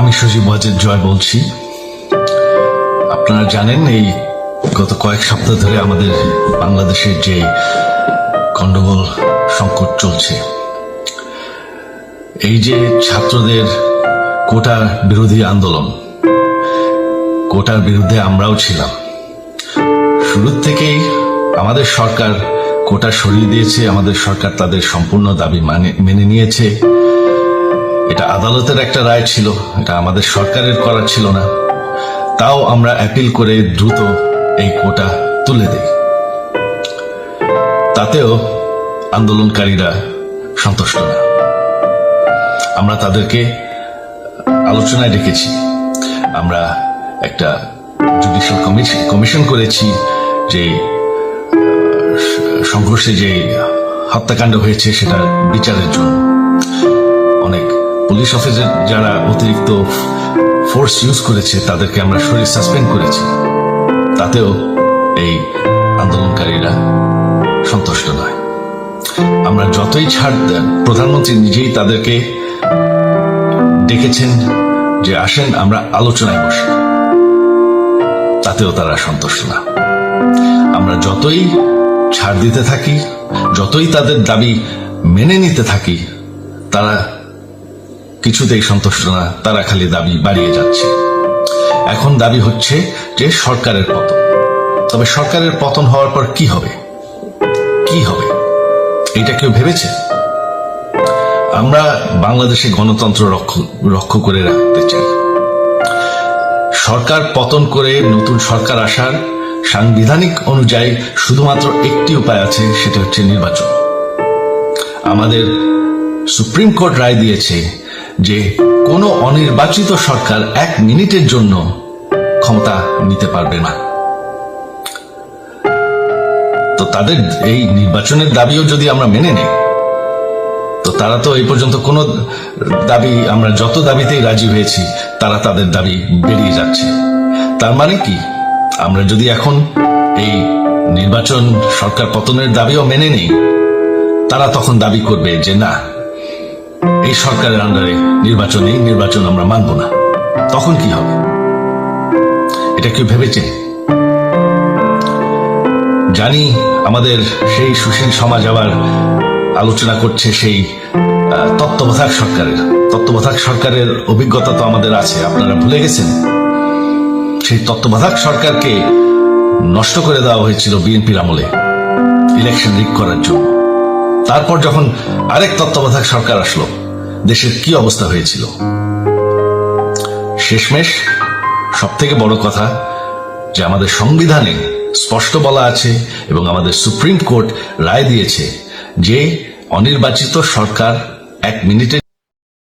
আমি সজীব ওয়াজেদ জয় বলছি। আপনারা জানেন এই গত কয়েক সপ্তাহ ধরে আমাদের বাংলাদেশের যে গন্ডগোল সংকট চলছে, এই যে ছাত্রদের কোটা বিরোধী আন্দোলন, কোটার বিরুদ্ধে আমরাও ছিলাম। শুরুর থেকেই আমাদের সরকার কোটা সরিয়ে দিয়েছে, আমাদের সরকার তাদের সম্পূর্ণ দাবি মানে মেনে নিয়েছে। এটা আদালতের একটা রায় ছিল, এটা আমাদের সরকারের করার ছিল না। তাও আমরা অ্যাপিল করে দ্রুত এই কোটা তুলে দেই। তাতেও আন্দোলনকারীরা সন্তুষ্ট না। আমরা তাদেরকে আলোচনায় রেখেছি আমরা একটা জুডিশিয়াল কমিশন কমিশন করেছি যে সংঘর্ষে যে হত্যাকাণ্ড হয়েছে সেটা বিচারের জন্য। অনেক পুলিশ অফিসার যারা অতিরিক্ত ফোর্স ইউজ করেছে, তাদেরকে আমরা শরীর সাসপেন্ড করেছি। তাতেও এই আন্দোলনকারীরা সন্তুষ্ট নয়। আমরা যতই ছাড় প্রধানমন্ত্রী নিজেই তাদেরকে ডেকেছেন যে আসেন, আমরা আলোচনায় বসি। তাতেও তারা সন্তুষ্ট না। আমরা যতই ছাড় দিতে থাকি, যতই তাদের দাবি মেনে নিতে থাকি, তারা কিছুতেই সন্তুষ্ট না, তারা খালি দাবি বাড়িয়ে যাচ্ছে। এখন দাবি হচ্ছে যে সরকারের পতন। তবে সরকারের পতন হওয়ার পর কি হবে? কি হবে? এটা কেউ ভেবেছে? আমরা বাংলাদেশে গণতন্ত্র রক্ষ করে রাখতে চাই। সরকার পতন করে নতুন সরকার আসার সাংবিধানিক অনুযায়ী শুধুমাত্র একটি উপায় আছে, সেটা হচ্ছে নির্বাচন। আমাদের সুপ্রিম কোর্ট রায় দিয়েছে যে কোনো অনির্বাচিত সরকার এক মিনিটের জন্য ক্ষমতা নিতে পারবে না। তো তাদের এই নির্বাচনের দাবিও যদি আমরা মেনে নেই, তো তারা তো এই পর্যন্ত কোনো দাবি, আমরা যত দাবিতেই রাজি হয়েছি, তারা তাদের দাবি বেরিয়ে যাচ্ছে। তার মানে কি? আমরা যদি এখন এই নির্বাচন সরকার পতনের দাবিও মেনে নেই, তারা তখন দাবি করবে যে না এই সরকারের আন্ডারে নির্বাচন এই নির্বাচন আমরা মানব না। তখন কি হবে? এটা কেউ ভেবেছে? জানি আমাদের সেই সুশীল সমাজ আবার আলোচনা করছে সেই তত্ত্বাবধায়ক সরকারের। তত্ত্বাবধায়ক সরকারের অভিজ্ঞতা তো আমাদের আছে, আপনারা ভুলে গেছেন? সেই তত্ত্বাবধায়ক সরকারকে নষ্ট করে দেওয়া হয়েছিল বিএনপির আমলে ইলেকশন রিক করার জন্য। তারপর যখন আরেক তত্ত্বাবধায়ক সরকার আসলো দেশের কি অবস্থা হয়েছিল? শেষমেশ সব থেকে বড় কথা যে আমাদের সংবিধানে স্পষ্ট বলা আছে এবং আমাদের সুপ্রিম কোর্ট রায় দিয়েছে যে অনির্বাচিত সরকার এক মিনিটের